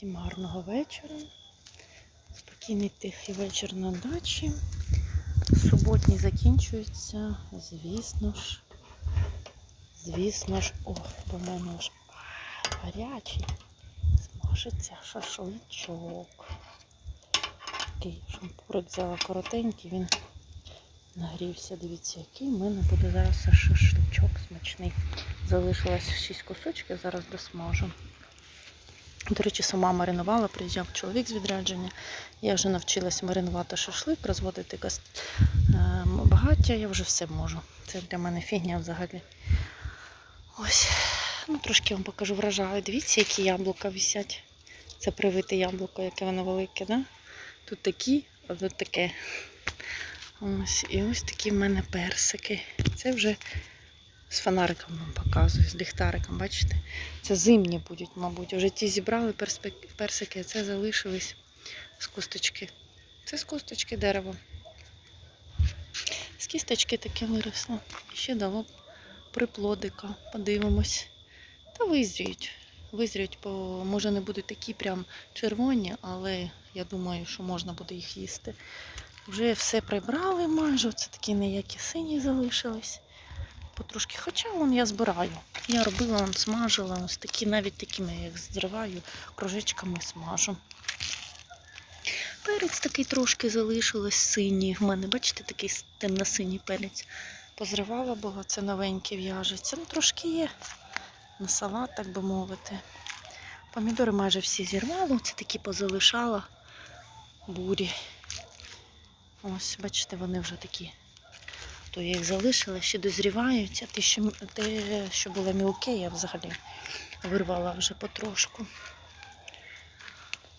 Всім гарного вечора. Спокійний тихий вечір на дачі. Суботній закінчується, звісно ж. Звісно ж, ох, по мене ж гарячий. Смажиться шашличок. Такий шампурик взяла коротенький, він нагрівся. Дивіться, який в мене буде зараз шашличок смачний. Залишилось 6 кусочків, зараз досмажу. До речі, сама маринувала, приїжджав чоловік з відрядження. Я вже навчилася маринувати шашлик, розводити гас- е, багаття, я вже все можу. Це для мене фігня взагалі. Ось, ну трошки вам покажу вражаю. Дивіться, які яблука висять. Це привите яблуко, яке воно велике, да? Тут такі, а тут таке. Ось, і ось такі в мене персики. Це вже з фонариком вам показую, з ліхтариком, бачите? Це зимні будуть, мабуть. Вже ті зібрали персики, а це залишились з кусточки. Це з кусточки дерева. З кісточки таке виросло. І ще дало приплодика. Подивимось. Та визріють. Визріють, бо може не будуть такі прям червоні, але я думаю, що можна буде їх їсти. Вже все прибрали майже. Це такі ніякі сині залишились потрошки. Хоча вон я збираю. Я робила, вон, смажила, ось такі, навіть такими, як зриваю, кружечками смажу. Перець такий трошки залишилось синій. В мене, бачите, такий темно-синій перець. Позривала, бо це новенький в'яжеться. Ну, трошки є на салат, так би мовити. Помідори майже всі зірвала, це такі позалишала бурі. Ось, бачите, вони вже такі то я їх залишила, ще дозрівають, а те, що, те, що було мілке, я взагалі вирвала вже потрошку.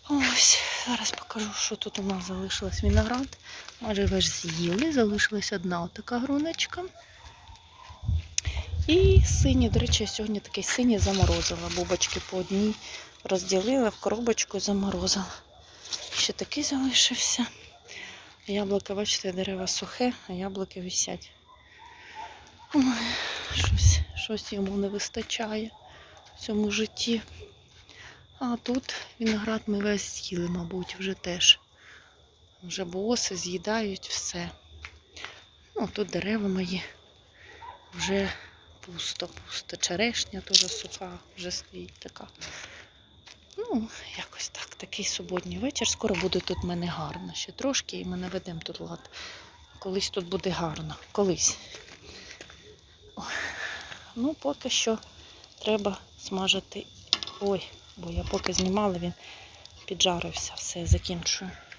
Ось, зараз покажу, що тут у нас залишилось виноград. Майже весь з'їли, залишилась одна отака груночка. І сині, до речі, я сьогодні такий синій заморозила. Бубочки по одній розділила в коробочку і заморозила. Ще такий залишився. Яблука, бачите, дерева сухе, а яблуки висять. Ой, щось, щось йому не вистачає в цьому житті. А тут виноград ми весь з'їли, мабуть, вже теж. Вже боси з'їдають все. Ну, тут дерева мої вже пусто, пусто. Черешня теж суха, вже стоїть така. Ну, якось так, такий суботній вечір. Скоро буде тут в мене гарно. Ще трошки і ми наведемо тут лад. Колись тут буде гарно. Колись. Ну, поки що треба смажити. Ой, бо я поки знімала, він піджарився. Все, закінчую.